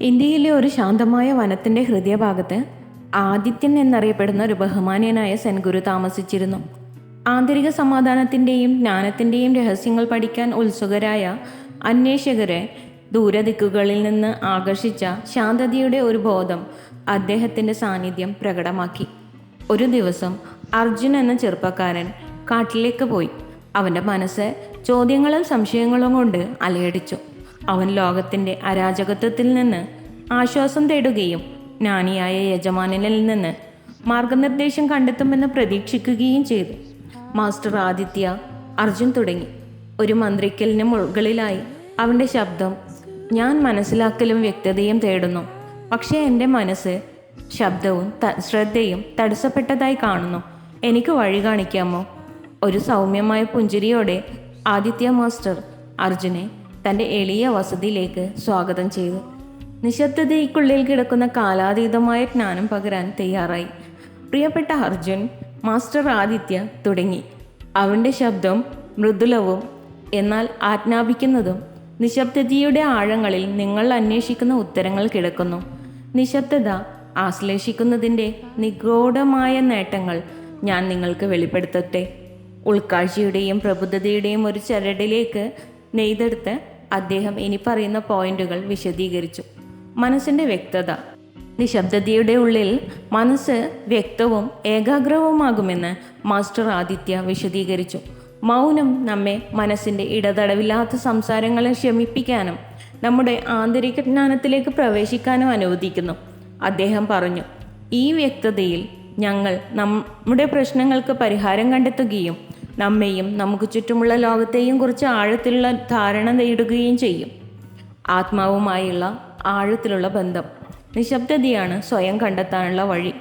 ഇന്ത്യയിലെ ഒരു ശാന്തമായ വനത്തിന്റെ ഹൃദയഭാഗത്ത് ആദിത്യൻ എന്നറിയപ്പെടുന്ന ഒരു ബഹുമാന്യനായ സെൻഗുരു താമസിച്ചിരുന്നു. ആന്തരിക സമാധാനത്തിന്റെയും ജ്ഞാനത്തിന്റെയും രഹസ്യങ്ങൾ പഠിക്കാൻ ഉത്സുകരായ അന്വേഷകരെ ദൂരദിക്കുകളിൽ നിന്ന് ആകർഷിച്ച ശാന്തതയുടെ ഒരു ബോധം അദ്ദേഹത്തിന്റെ സാന്നിധ്യം പ്രകടമാക്കി. ഒരു ദിവസം അർജുൻ എന്ന ചെറുപ്പക്കാരൻ കാട്ടിലേക്ക് പോയി. അവന്റെ മനസ്സ് ചോദ്യങ്ങളും സംശയങ്ങളും കൊണ്ട് അലയടിച്ചു. അവൻ ലോകത്തിന്റെ അരാജകത്വത്തിൽ നിന്ന് ആശ്വാസം തേടുകയും ജ്ഞാനിയായ യജമാനനിൽ നിന്ന് മാർഗനിർദ്ദേശം കണ്ടെത്തുമെന്ന് പ്രതീക്ഷിക്കുകയും ചെയ്തു. മാസ്റ്റർ ആദിത്യ അർജുൻ തുടങ്ങി. ഒരു മന്ത്രിക്കലിന് മുകളിലായി അവന്റെ ശബ്ദം ഞാൻ മനസ്സിലാക്കലും വ്യക്തതയും തേടുന്നു. പക്ഷേ എന്റെ മനസ്സ് ശബ്ദവും ശ്രദ്ധയും തടസ്സപ്പെട്ടതായി കാണുന്നു. എനിക്ക് വഴി കാണിക്കാമോ? ഒരു സൗമ്യമായ പുഞ്ചിരിയോടെ ആദിത്യ മാസ്റ്റർ അർജുനെ തന്റെ എളിയ വസതിയിലേക്ക് സ്വാഗതം ചെയ്തു. നിശബ്ദതയ്ക്കുള്ളിൽ കിടക്കുന്ന കാലാതീതമായ ജ്ഞാനം പകരാൻ തയ്യാറായി. പ്രിയപ്പെട്ട അർജുൻ മാസ്റ്റർ ആദിത്യ തുടങ്ങി. അവന്റെ ശബ്ദം മൃദുലവും എന്നാൽ ആജ്ഞാപിക്കുന്നതും നിശബ്ദതയുടെ ആഴങ്ങളിൽ നിങ്ങൾ അന്വേഷിക്കുന്ന ഉത്തരങ്ങൾ കിടക്കുന്നു. നിശബ്ദത ആശ്ലേഷിക്കുന്നതിന്റെ നിഗൂഢമായ നേട്ടങ്ങൾ ഞാൻ നിങ്ങൾക്ക് വെളിപ്പെടുത്തട്ടെ. ഉൾക്കാഴ്ചയുടെയും പ്രബുദ്ധതയുടെയും ഒരു ചരടിലേക്ക് നെയ്തെടുത്ത് അദ്ദേഹം ഇനി പറയുന്ന പോയിന്റുകൾ വിശദീകരിച്ചു. മനസ്സിന്റെ വ്യക്തത. നിശബ്ദതയുടെ ഉള്ളിൽ മനസ്സ് വ്യക്തവും ഏകാഗ്രവുമാകുമെന്ന് മാസ്റ്റർ ആദിത്യ വിശദീകരിച്ചു. മൗനം നമ്മെ മനസ്സിന്റെ ഇടതടവില്ലാത്ത സംസാരങ്ങളെ ശമിപ്പിക്കാനും നമ്മുടെ ആന്തരിക ജ്ഞാനത്തിലേക്ക് പ്രവേശിക്കാനും അനുവദിക്കുന്നു. അദ്ദേഹം പറഞ്ഞു ഈ വ്യക്തതയിൽ ഞങ്ങൾ നമ്മുടെ പ്രശ്നങ്ങൾക്ക് പരിഹാരം കണ്ടെത്തുകയും നമ്മെയും നമുക്ക് ചുറ്റുമുള്ള ലോകത്തെയും കുറിച്ച് ആഴത്തിലുള്ള ധാരണ നേടുകയും ചെയ്യും. ആത്മാവുമായുള്ള ആഴത്തിലുള്ള ബന്ധം. നിശബ്ദതയാണ് സ്വയം കണ്ടെത്താനുള്ള വഴി.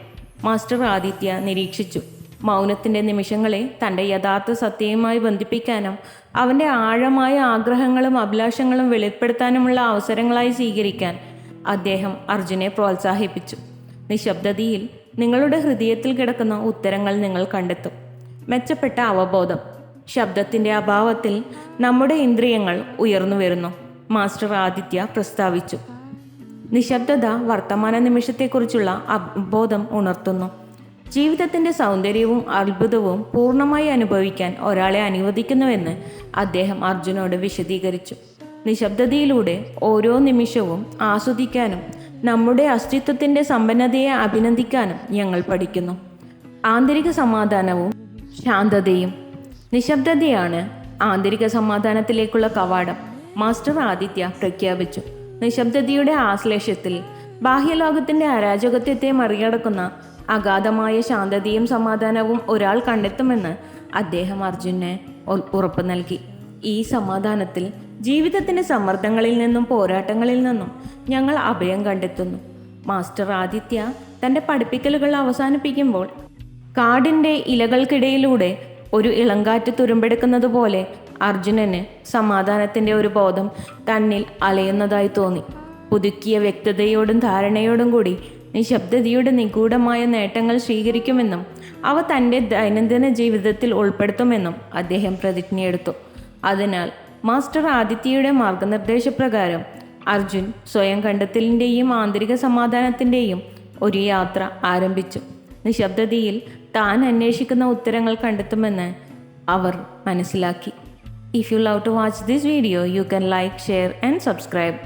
മാസ്റ്റർ ആദിത്യ നിരീക്ഷിച്ചു. മൗനത്തിന്റെ നിമിഷങ്ങളെ തന്റെ യഥാർത്ഥ സത്യയുമായി ബന്ധിപ്പിക്കാനും അവന്റെ ആഴമായ ആഗ്രഹങ്ങളും അഭിലാഷങ്ങളും വെളിപ്പെടുത്താനുമുള്ള അവസരങ്ങളായി സ്വീകരിക്കാൻ അദ്ദേഹം അർജുനെ പ്രോത്സാഹിപ്പിച്ചു. നിശബ്ദതയിൽ നിങ്ങളുടെ ഹൃദയത്തിൽ കിടക്കുന്ന ഉത്തരങ്ങൾ നിങ്ങൾ കണ്ടെത്തും. മെച്ചപ്പെട്ട അവബോധം. ശബ്ദത്തിന്റെ അഭാവത്തിൽ നമ്മുടെ ഇന്ദ്രിയങ്ങൾ ഉയർന്നു വരുന്നു. മാസ്റ്റർ ആദിത്യ പ്രസ്താവിച്ചു. നിശബ്ദത വർത്തമാന നിമിഷത്തെക്കുറിച്ചുള്ള അവബോധം ഉണർത്തുന്നു. ജീവിതത്തിന്റെ സൗന്ദര്യവും അത്ഭുതവും പൂർണമായി അനുഭവിക്കാൻ ഒരാളെ അനുവദിക്കുന്നുവെന്ന് അദ്ദേഹം അർജുനോട് വിശദീകരിച്ചു. നിശബ്ദതയിലൂടെ ഓരോ നിമിഷവും ആസ്വദിക്കാനും നമ്മുടെ അസ്തിത്വത്തിന്റെ സമ്പന്നതയെ അഭിനന്ദിക്കാനും ഞങ്ങൾ പഠിക്കുന്നു. ആന്തരിക സമാധാനവും ശാന്തതയും നിശബ്ദതയാണ് ആന്തരിക സമാധാനത്തിലേക്കുള്ള കവാടം. മാസ്റ്റർ ആദിത്യ പ്രഖ്യാപിച്ചു. നിശബ്ദതയുടെ ആശ്ലേഷത്തിൽ ബാഹ്യലോകത്തിന്റെ അരാജകത്വത്തെ മറികടക്കുന്ന അഗാധമായ ശാന്തതയും സമാധാനവും ഒരാൾ കണ്ടെത്തുമെന്ന് അദ്ദേഹം അർജുനെ ഉറപ്പ് നൽകി. ഈ സമാധാനത്തിൽ ജീവിതത്തിന്റെ സമ്മർദ്ദങ്ങളിൽ നിന്നും പോരാട്ടങ്ങളിൽ നിന്നും ഞങ്ങൾ അഭയം കണ്ടെത്തുന്നു. മാസ്റ്റർ ആദിത്യ തന്റെ പഠിപ്പിക്കലുകൾ അവസാനിപ്പിക്കുമ്പോൾ കാടിന്റെ ഇലകൾക്കിടയിലൂടെ ഒരു ഇളങ്കാറ്റ് തുരുമ്പെടുക്കുന്നത് പോലെ അർജുനന് സമാധാനത്തിന്റെ ഒരു ബോധം തന്നിൽ അലയുന്നതായി തോന്നി. പുതുക്കിയ വ്യക്തതയോടും ധാരണയോടും കൂടി നിശബ്ദതയുടെ നിഗൂഢമായ നേട്ടങ്ങൾ സ്വീകരിക്കുമെന്നും അവ തന്റെ ദൈനംദിന ജീവിതത്തിൽ ഉൾപ്പെടുത്തുമെന്നും അദ്ദേഹം പ്രതിജ്ഞയെടുത്തു. അതിനാൽ മാസ്റ്റർ ആദിത്യയുടെ മാർഗനിർദ്ദേശപ്രകാരം അർജുൻ സ്വയം കണ്ടെത്തലിന്റെയും ആന്തരിക സമാധാനത്തിന്റെയും ഒരു യാത്ര ആരംഭിച്ചു. നിശബ്ദതയിൽ താൻ അന്വേഷിക്കുന്ന ഉത്തരങ്ങൾ കണ്ടെത്തുമെന്ന് അവർ മനസ്സിലാക്കി. If you love to watch this video you can like share and subscribe